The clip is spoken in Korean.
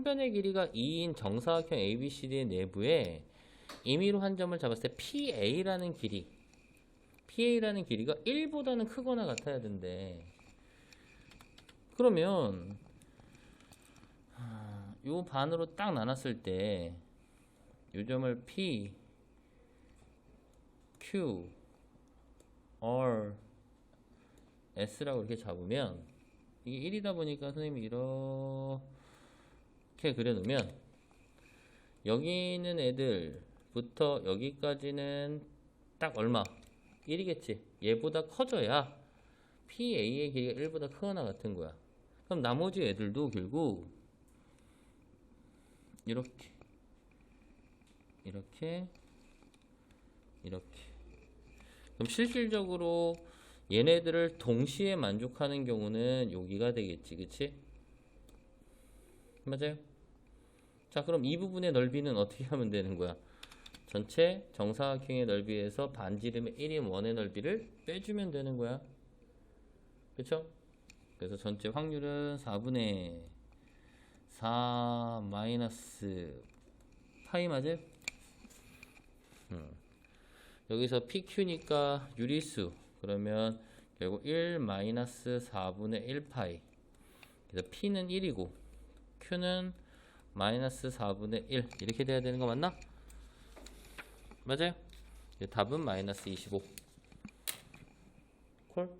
한 변의 길이가 2인 정사각형 ABCD의 내부에 임의로 한 점을 잡았을 때 PA라는 길이 PA라는 길이가 1보다는 크거나 같아야 된대. 그러면 하, 요 반으로 딱 나눴을 때 요 점을 P Q R S라고 이렇게 잡으면 이게 1이다 보니까 선생님이 이렇게 그려놓으면 여기 있는 애들부터 여기까지는 딱 얼마? 1이겠지. 얘보다 커져야 PA의 길이가 1보다 크거나 같은 거야. 그럼 나머지 애들도 결국 이렇게 이렇게 이렇게 그럼 실질적으로 얘네들을 동시에 만족하는 경우는 여기가 되겠지 그치? 맞아요? 자 그럼 이 부분의 넓이는 어떻게 하면 되는 거야? 전체 정사각형의 넓이에서 반지름의 1인 원의 넓이를 빼주면 되는 거야 그쵸? 그래서 전체 확률은 4분의 4 마이너스 파이 맞아요? 음. 여기서 PQ니까 유리수 그러면 결국 1 마이너스 4분의 1 파이 그래서 P는 1이고 Q는 마이너스 4분의 1 이렇게 돼야 되는 거 맞나? 맞아요? 답은 마이너스 25 콜?